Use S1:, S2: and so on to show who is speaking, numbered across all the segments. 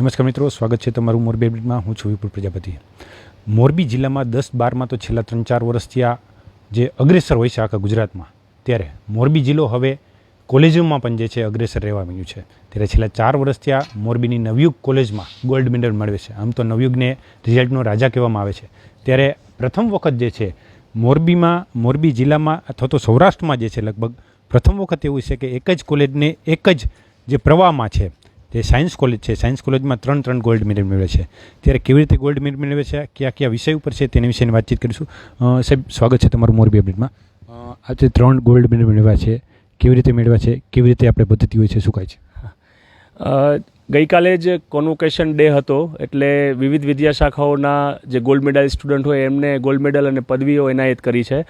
S1: નમસ્કાર મિત્રો, સ્વાગત છે તમારું મોરબી અપડેટમાં. હું છું વિપુલ પ્રજાપતિ. મોરબી જિલ્લામાં દસ બારમાં તો છેલ્લા ત્રણ ચાર વર્ષથી આ જે અગ્રેસર હોય છે આખા ગુજરાતમાં. ત્યારે મોરબી જિલ્લો હવે કોલેજોમાં પણ જે છે અગ્રેસર રહેવા માંગ્યું છે. ત્યારે છેલ્લા ચાર વર્ષથી આ મોરબીની નવયુગ કોલેજમાં ગોલ્ડ મેડલ મેળવે છે. આમ તો નવયુગને રિઝલ્ટનો રાજા કહેવામાં આવે છે. ત્યારે પ્રથમ વખત જે છે મોરબીમાં, મોરબી જિલ્લામાં અથવા તો સૌરાષ્ટ્રમાં જે છે લગભગ પ્રથમ વખત એવું છે કે એક જ કોલેજને એક જ જે પ્રવાહમાં છે તે સાયન્સ કોલેજ છે, સાયન્સ કોલેજમાં ત્રણ ત્રણ ગોલ્ડ મેડલ મેળવે છે. ત્યારે કેવી રીતે ગોલ્ડ મેડલ મેળવે છે, કયા કયા વિષય ઉપર છે, તેના વિશેની વાતચીત કરીશું. સાહેબ, સ્વાગત છે તમારું મોરબી અપડેટમાં. આજે ત્રણ ગોલ્ડ મેડલ મેળવ્યા છે. કેવી રીતે મેળવ્યા છે, કેવી રીતે આપણે પદ્ધતિ હોય છે, શું કહે છે?
S2: ગઈકાલે જ કોન્વોકેશન ડે હતો, એટલે વિવિધ વિદ્યા શાખાઓના જે ગોલ્ડ મેડલ સ્ટુડન્ટ હોય, એમને ગોલ્ડ મેડલ અને પદવીઓ એનાયત કરી છે.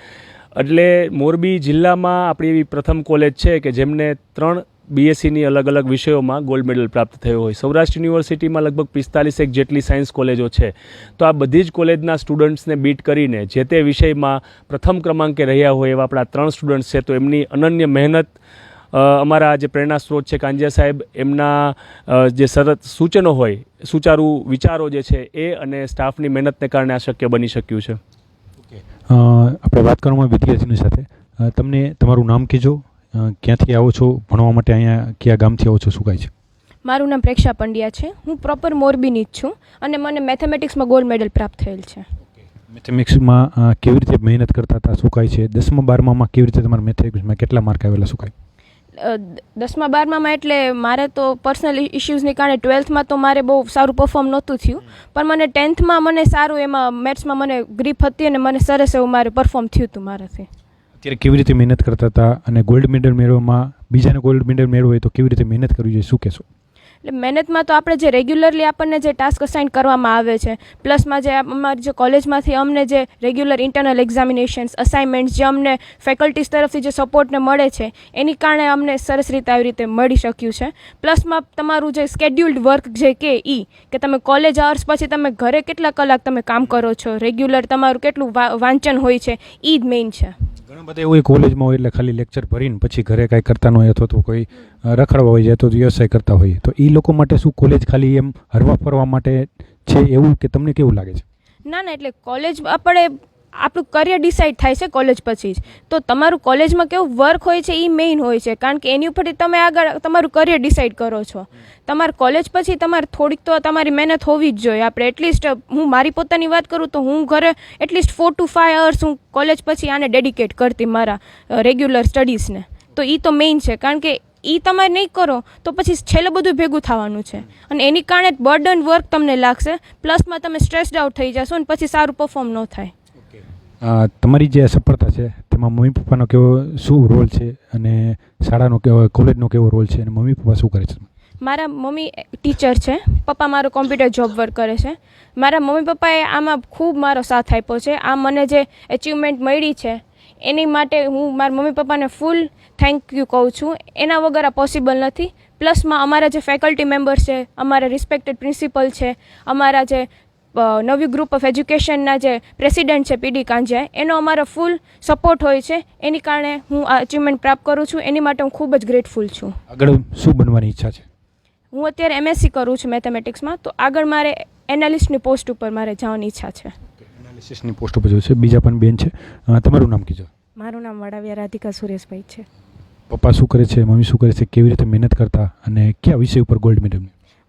S2: એટલે મોરબી જિલ્લામાં આપણી એવી પ્રથમ કોલેજ છે કે જેમને ત્રણ બીએસસીની અલગ અલગ વિષયોમાં ગોલ્ડ મેડલ પ્રાપ્ત થયો હોય. સૌરાષ્ટ્ર યુનિવર્સિટીમાં લગભગ પિસ્તાલીસ એક જેટલી સાયન્સ કોલેજો છે. તો આ બધી જ કોલેજના સ્ટુડન્ટ્સને બીટ કરીને જે તે વિષયમાં પ્રથમ ક્રમાંકે રહ્યા હોય એવા આપણા ત્રણ સ્ટુડન્ટ્સ છે તો એમની અનન્ય મહેનત અમારા જે પ્રેરણા સ્ત્રોત છે કાંજિયા સાહેબ એમના જે સરત સૂચનો હોય સુચારુ વિચારો જે છે એ અને સ્ટાફની મહેનતને કારણે આ શક્ય બની શક્યું છે.
S1: આપણે વાત કરવામાં વિદ્યાર્થીની સાથે. તમને તમારું નામ કહેજો અ, ક્યાંથી આવો છો? ભણવા માટે અહીંયા કયા ગામથી આવો છો? શું કહે છે?
S3: મારું નામ પ્રેક્ષા પંડ્યા છે. હું પ્રોપર મોરબીની જ છું અને મને મેથેમેટિક્સમાં ગોલ્ડ મેડલ પ્રાપ્ત થયેલ છે.
S1: મેથેમેટિક્સમાં કેવી રીતે મહેનત કરતા હતા? શું કહે છે? દસમા બારમામાં કેવી રીતે તમારા મેથેમેટિક્સમાં કેટલા માર્ક આવેલા? શું કહે?
S3: દસમા બારમામાં એટલે મારે તો પર્સનલ ઇશ્યુઝને કારણે ટ્વેલ્થમાં તો મારે બહુ સારું પરફોર્મ નહોતું થયું. પણ મને ટેન્થમાં મને સારું એમાં મેથ્સમાં મને ગ્રીપ હતી અને મને સરસ એવું મારે પરફોર્મ થયું હતું મારાથી.
S1: અત્યારે કેવી રીતે મહેનત કરતા હતા અને ગોલ્ડ મેડલ મેળવવામાં, બીજાને ગોલ્ડ મેડલ મેળવો તો કેવી રીતે મહેનત કરવી જોઈએ, શું કહેશો?
S3: એટલે મહેનતમાં તો આપણે જે રેગ્યુલરલી આપણને જે ટાસ્ક અસાઇન કરવામાં આવે છે પ્લસમાં જે અમારી જે કોલેજમાંથી અમને જે રેગ્યુલર ઇન્ટરનલ એક્ઝામિનેશન્સ અસાઇનમેન્ટ્સ જે અમને ફેકલ્ટીઝ તરફથી જે સપોર્ટને મળે છે, એની કારણે અમને સરસ રીતે આવી રીતે મળી શક્યું છે. પ્લસમાં તમારું જે સ્કેડ્યુલ્ડ વર્ક જે કે ઈ, કે તમે કોલેજ આવર્સ પછી તમે ઘરે કેટલા કલાક તમે કામ કરો છો રેગ્યુલર તમારું કેટલું વાંચન હોય છે એ જ મેઇન છે.
S1: ઘણા બધા એવું કોલેજમાં હોય એટલે ખાલી લેક્ચર ભરીને પછી ઘરે કાંઈ કરતા ન હોય અથવા તો કોઈ રખડવા હોય અથવા તો વ્યવસાય કરતા હોય. તો એ લોકો માટે શું કોલેજ ખાલી એમ હરવા ફરવા માટે છે એવું કે તમને કેવું લાગે છે?
S3: ના ના, એટલે કોલેજ આપણે આપણું કરિયર ડિસાઇડ થાય છે કોલેજ પછી જ. તો તમારું કોલેજમાં કેવું વર્ક હોય છે એ મેઇન હોય છે. કારણ કે એની ઉપરથી તમે આગળ તમારું કરિયર ડિસાઇડ કરો છો. તમારે કોલેજ પછી તમારે થોડીક તો તમારી મહેનત હોવી જ જોઈએ. આપણે એટલીસ્ટ હું મારી પોતાની વાત કરું તો હું ઘરે at least four to five hours હું કોલેજ પછી આને ડેડિકેટ કરતી મારા રેગ્યુલર સ્ટડીઝને તો એ તો મેઇન છે. કારણ કે એ તમે નહીં કરો તો પછી છેલ્લે બધું ભેગું થવાનું છે. અને એની કારણે બર્ડન વર્ક તમને લાગશે. પ્લસમાં તમે સ્ટ્રેસ્ડ આઉટ થઈ જશો અને પછી સારું પરફોર્મ ન થાય.
S1: તમારી જે સફળતા છે, તેમાં મમ્મી પપ્પાનો કેવો, શું રોલ છે અને શાળાનો કેવો કોલેજનો કેવો રોલ છે અને મમ્મી પપ્પા શું કરે છે?
S3: મારા મમ્મી ટીચર છે. પપ્પા મારો કોમ્પ્યુટર જોબ વર્ક કરે છે. મારા મમ્મી પપ્પાએ આમાં ખૂબ મારો સાથ આપ્યો છે. આ મને જે અચીવમેન્ટ મળી છે, એની માટે હું મારા મમ્મી પપ્પાને ફૂલ થેન્ક યુ કહું છું. એના વગર આ પોસિબલ નથી. પ્લસમાં અમારા જે ફેકલ્ટી મેમ્બર્સ છે, અમારા રિસ્પેક્ટેડ પ્રિન્સિપલ છે, અમારા જે નવી ગ્રુપ ઓફ એજ્યુકેશનના જે પ્રેસિડેન્ટ છે પીડી કાંજિયા એનો અમારો ફૂલ સપોર્ટ હોય છે. એની કારણે હું આ અચીવમેન્ટ પ્રાપ્ત કરું છું. એની માટે હું ખૂબ જ ગ્રેટફુલ છું.
S1: આગળ શું બનવાની ઈચ્છા છે?
S3: હું અત્યારે એમએસસી કરું છું મેથેમેટિક્સમાં તો આગળ મારે એનાલિસ્ટની પોસ્ટ ઉપર મારે જવાની ઈચ્છા છે.
S1: એનાલિસિસની પોસ્ટ ઉપર છે. બીજા પણ બેન છે. તમારું નામ કીજો
S4: મારું નામ વડાવ્યા રાધિકા સુરેશભાઈ છે.
S1: પપ્પા શું કરે છે? મમ્મી શું કરે છે? કેવી રીતે મહેનત કરતા? અને કયા વિષય ઉપર ગોલ્ડ મેડલ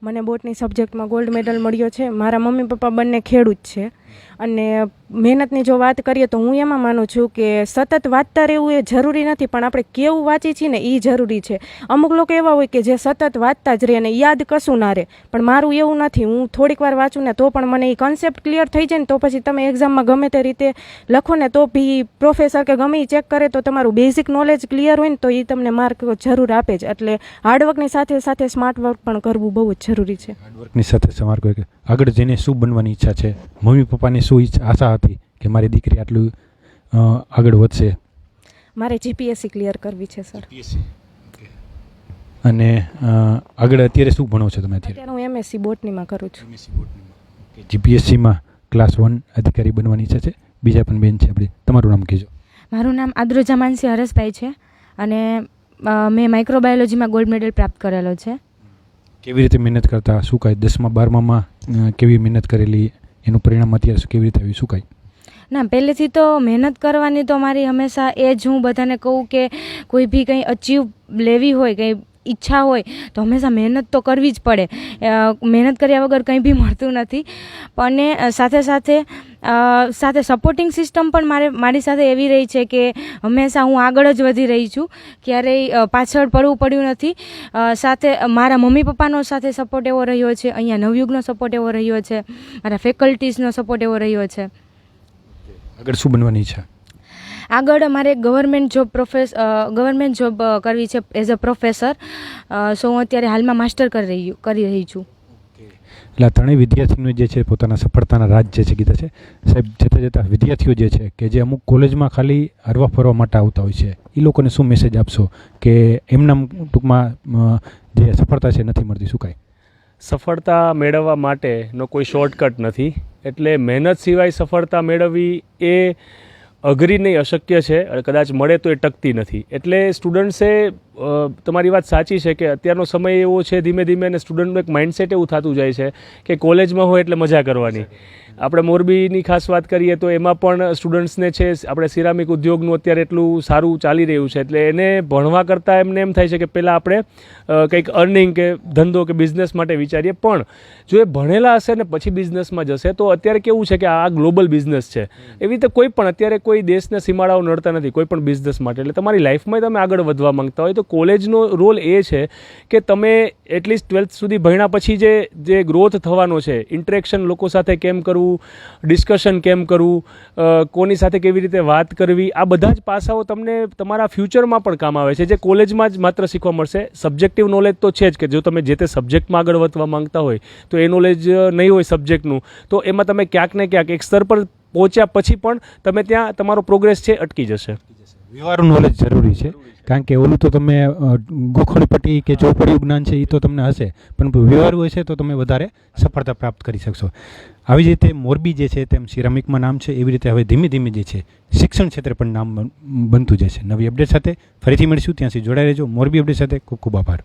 S4: મને બોટની સબ્જેક્ટમાં ગોલ્ડ મેડલ મળ્યો છે. મારા મમ્મી પપ્પા બંને ખેડૂત છે. અને મહેનતની જો વાત કરીએ તો હું એમાં માનું છું કે સતત વાંચતા રહેવું એ જરૂરી નથી, પણ આપણે કેવું વાંચીએ છીએ ને એ જરૂરી છે. અમુક લોકો એવા હોય કે જે સતત વાંચતા જ રહે અને યાદ કશું ના રહે, પણ મારું એવું નથી. હું થોડીક વાર વાંચું ને તો પણ મને એ કન્સેપ્ટ ક્લિયર થઈ જાય ને તો પછી તમે એક્ઝામમાં ગમે તે રીતે લખો ને તો બી પ્રોફેસર કે ગમે એ ચેક કરે તો તમારું બેઝિક નોલેજ ક્લિયર હોય ને તો એ તમને માર્ક જરૂર આપે જ. એટલે હાર્ડવર્કની સાથે સાથે સ્માર્ટ વર્ક પણ કરવું બહુ જ જરૂરી છે.
S1: હાર્ડવર્કની સાથે આગળ જઈને શું બનવાની ઈચ્છા છે? મમ્મી પપ્પાની શું ઈચ્છા આશા હતી કે મારી દીકરી આટલું આગળ વધશે.
S4: મારે જીપીએસસી ક્લિયર કરવી છે સર
S1: અને આગળ અત્યારે શું ભણો છો તમે અત્યારે?
S4: હું એમએસસી બોટનીમાં કરું છું.
S1: જીપીએસસીમાં ક્લાસ વન અધિકારી બનવાની ઈચ્છા છે? બીજા પણ બેન છે આપણી. તમારું નામ કહેજો.
S5: મારું નામ આદ્રોજા માનસી હરસભાઈ છે અને મેં માઇક્રોબાયોલોજીમાં ગોલ્ડ મેડલ પ્રાપ્ત કરેલો છે.
S1: કેવી રીતે મહેનત કરતા? શું કાંઈ દસમા બારમામાં કેવી મહેનત કરેલી? એનું પરિણામ અત્યારે કેવી રીતે આવ્યું, શું કાંઈ?
S5: ના, પહેલેથી તો મહેનત કરવાની તો મારી હંમેશા એ જ હું બધાને કહું કે કોઈ બી કંઈ અચીવ લેવી હોય, કંઈ ઈચ્છા હોય, તો હંમેશા મહેનત તો કરવી જ પડે. મહેનત કર્યા વગર કંઈ બી મળતું નથી. અને સાથે સાથે સાથે સપોર્ટિંગ સિસ્ટમ પણ મારે મારી સાથે એવી રહી છે કે હંમેશા હું આગળ જ વધી રહી છું. ક્યારેય પાછળ પડવું પડ્યું નથી. સાથે મારા મમ્મી પપ્પાનો સાથે સપોર્ટ એવો રહ્યો છે. અહીંયા નવયુગનો સપોર્ટ એવો રહ્યો છે. મારા ફેકલ્ટીઝનો સપોર્ટ એવો રહ્યો છે.
S1: આગળ શું બનવાની છે?
S5: આગળ મારે government job professor government job કરવી છે એઝ અ પ્રોફેસર સો હું અત્યારે હાલમાં માસ્ટર કરી રહી કરી રહી છું.
S1: એટલે આ ત્રણેય વિદ્યાર્થીઓ જે છે પોતાના સફળતાના રાજ જે છે કીધા છે. સાહેબ, જતાં જતાં વિદ્યાર્થીઓ જે છે કે જે અમુક કોલેજમાં ખાલી હરવા ફરવા માટે આવતા હોય છે એ લોકોને શું મેસેજ આપશો? કે એમના ટૂંકમાં જે સફળતા છે નથી મળતી, શું કાંઈ?
S2: સફળતા મેળવવા માટેનો કોઈ શોર્ટકટ નથી. એટલે મહેનત સિવાય સફળતા મેળવવી એ અઘરી નહીં, અશક્ય છે, અને કદાચ મળે તો એ ટકતી નથી. એટલે સ્ટુડન્ટ્સે તમારી વાત સાચી છે કે અત્યારનો સમય એવો છે ધીમે ધીમે, અને સ્ટુડન્ટનું એક માઇન્ડસેટ એવું થતું જાય છે કે કોલેજમાં હોય એટલે મજા કરવાની. આપણે મોરબીની ખાસ વાત કરીએ તો એમાં પણ સ્ટુડન્ટ્સને છે, આપણે સિરામિક ઉદ્યોગનું અત્યારે એટલું સારું ચાલી રહ્યું છે, એટલે એને ભણવા કરતાં એમને એમ થાય છે કે પહેલાં આપણે કંઈક અર્નિંગ કે ધંધો કે બિઝનેસ માટે વિચારીએ. પણ જો એ ભણેલા હશે ને પછી બિઝનેસમાં જશે, તો અત્યારે કેવું છે કે આ ગ્લોબલ બિઝનેસ છે. એવી રીતે કોઈ પણ, અત્યારે કોઈ દેશના સીમાડાઓ નડતા નથી, કોઈ પણ બિઝનેસ માટે. એટલે તમારી લાઈફમાં તમે આગળ વધવા માંગતા હોય તો કોલેજનો રોલ એ છે કે તમે એટલીસ્ટ ટ્વેલ્થ સુધી ભણ્યા પછી જે જે ગ્રોથ થવાનો છે ઇન્ટરેક્શન લોકો સાથે કેમ કરવું ડિસ્કશન કેમ કરવું કોની સાથે કેવી રીતે વાત કરવી, આ બધા જ પાસાઓ તમને તમારા ફ્યુચરમાં પણ કામ આવે છે. જે કોલેજમાં જ માત્ર શીખવા મળશે. સબ્જેક્ટિવ નોલેજ તો છે જ કે જો તમે જે તે સબ્જેક્ટમાં આગળ વધવા માંગતા હોય, તો એ નોલેજ નહીં હોય સબ્જેક્ટનું તો એમાં તમે ક્યાંક ને ક્યાંક એક સ્તર પર પહોંચ્યા પછી પણ તમે ત્યાં તમારો પ્રોગ્રેસ છે અટકી જશે.
S1: વ્યવહારનું નોલેજ જરૂરી છે. કારણ કે ઓલું તો તમે ગોખણપટ્ટી કે ચોપડિયું જ્ઞાન છે એ તો તમને હશે. પણ વ્યવહાર હોય છે તો તમે વધારે સફળતા પ્રાપ્ત કરી શકશો. આવી જ રીતે મોરબી જે છે તેમ સિરામિકમાં નામ છે, એવી રીતે હવે ધીમે ધીમે જે છે શિક્ષણ ક્ષેત્રે પણ નામ બનતું જશે નવી અપડેટ સાથે ફરીથી મળીશું. ત્યાં સુધી જોડાઈ રહેજો. મોરબી અપડેટ સાથે ખૂબ ખૂબ આભાર.